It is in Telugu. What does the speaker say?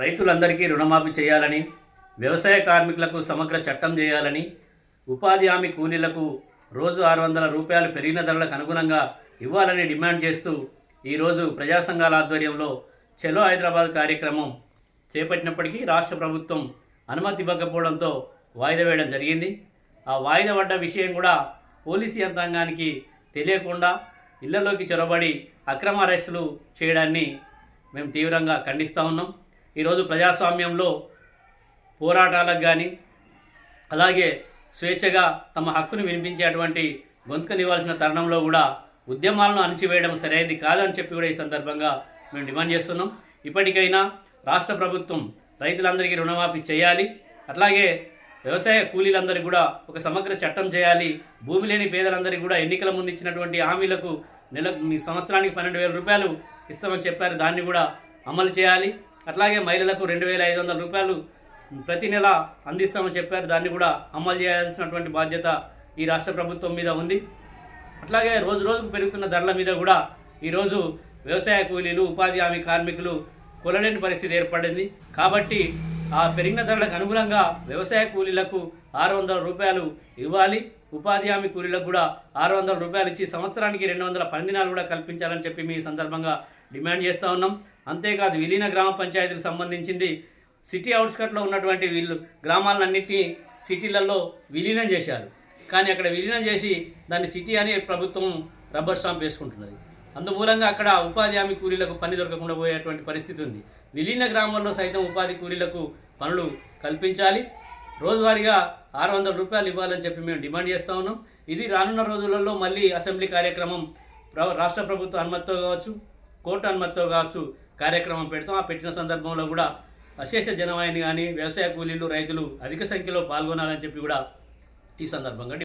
రైతులందరికీ రుణమాఫీ చేయాలని వ్యవసాయ కార్మికులకు సమగ్ర చట్టం చేయాలని ఉపాధి హామీ కూలీలకు రోజు ఆరు వందల రూపాయలు పెరిగిన ధరలకు అనుగుణంగా ఇవ్వాలని డిమాండ్ చేస్తూ ఈరోజు ప్రజా సంఘాల ఆధ్వర్యంలో చలో హైదరాబాద్ కార్యక్రమం చేపట్టినప్పటికీ రాష్ట్ర ప్రభుత్వం అనుమతి ఇవ్వకపోవడంతో వాయిదా వేయడం జరిగింది. ఆ వాయిదా పడ్డ విషయం కూడా పోలీసు యంత్రాంగానికి తెలియకుండా ఇళ్ళలోకి చొరబడి అక్రమ అరెస్టులు చేయడాన్ని మేము తీవ్రంగా ఖండిస్తూ ఉన్నాం. ఈరోజు ప్రజాస్వామ్యంలో పోరాటాలకు కానీ అలాగే స్వేచ్ఛగా తమ హక్కును వినిపించేటువంటి గొంతుకనివ్వాల్సిన తరుణంలో కూడా ఉద్యమాలను అణచివేయడం సరైనది కాదని చెప్పి కూడా ఈ సందర్భంగా మేము డిమాండ్ చేస్తున్నాం. ఇప్పటికైనా రాష్ట్ర ప్రభుత్వం రైతులందరికీ రుణమాఫీ చేయాలి. అట్లాగే వ్యవసాయ కూలీలందరికీ కూడా ఒక సమగ్ర చట్టం చేయాలి. భూమి లేని పేదలందరికీ కూడా ఎన్నికల ముందు ఇచ్చినటువంటి హామీలకు నెల మీ సంవత్సరానికి పన్నెండు వేల రూపాయలు ఇస్తామని చెప్పారు. దాన్ని కూడా అమలు చేయాలి. అట్లాగే మహిళలకు రెండు వేల ఐదు వందల రూపాయలు ప్రతి నెల అందిస్తామని చెప్పారు. దాన్ని కూడా అమలు చేయాల్సినటువంటి బాధ్యత ఈ రాష్ట్ర ప్రభుత్వం మీద ఉంది. అట్లాగే రోజు రోజుకు పెరుగుతున్న ధరల మీద కూడా ఈరోజు వ్యవసాయ కూలీలు ఉపాధి హామీ కార్మికులు కొలలేని పరిస్థితి ఏర్పడింది. కాబట్టి ఆ పెరిగిన ధరలకు అనుగుణంగా వ్యవసాయ కూలీలకు ఆరు వందల రూపాయలు ఇవ్వాలి. ఉపాధి హామీ కూలీలకు కూడా ఆరు వందల రూపాయలు ఇచ్చి సంవత్సరానికి రెండు వందల పనిదినాలు కూడా కల్పించాలని చెప్పి మీ సందర్భంగా డిమాండ్ చేస్తూ ఉన్నాం. అంతేకాదు విలీన గ్రామ పంచాయతీలకు సంబంధించింది సిటీ అవుట్స్కట్లో ఉన్నటువంటి వీళ్ళు గ్రామాలన్నింటినీ సిటీలలో విలీనం చేశారు. కానీ అక్కడ విలీనం చేసి దాన్ని సిటీ అని ప్రభుత్వం రబ్బర్ స్టాంప్ వేసుకుంటున్నది. అందుమూలంగా అక్కడ ఉపాధి హామీ కూలీలకు పని దొరకకుండా పోయేటువంటి పరిస్థితి ఉంది. విలీన గ్రామాల్లో సైతం ఉపాధి కూలీలకు పనులు కల్పించాలి. రోజువారీగా ఆరు వందల రూపాయలు ఇవ్వాలని చెప్పి మేము డిమాండ్ చేస్తూ ఉన్నాం. ఇది రానున్న రోజులలో మళ్ళీ అసెంబ్లీ కార్యక్రమం ప్ర- రాష్ట్ర ప్రభుత్వ అనుమతితో కావచ్చు కోర్టు అనుమతితో కావచ్చు కార్యక్రమం పెడతాం. ఆ పెట్టిన సందర్భంలో కూడా అశేష జనవాయిని కానీ వ్యవసాయ కూలీలు రైతులు అధిక సంఖ్యలో పాల్గొనాలని చెప్పి కూడా ఈ సందర్భంగా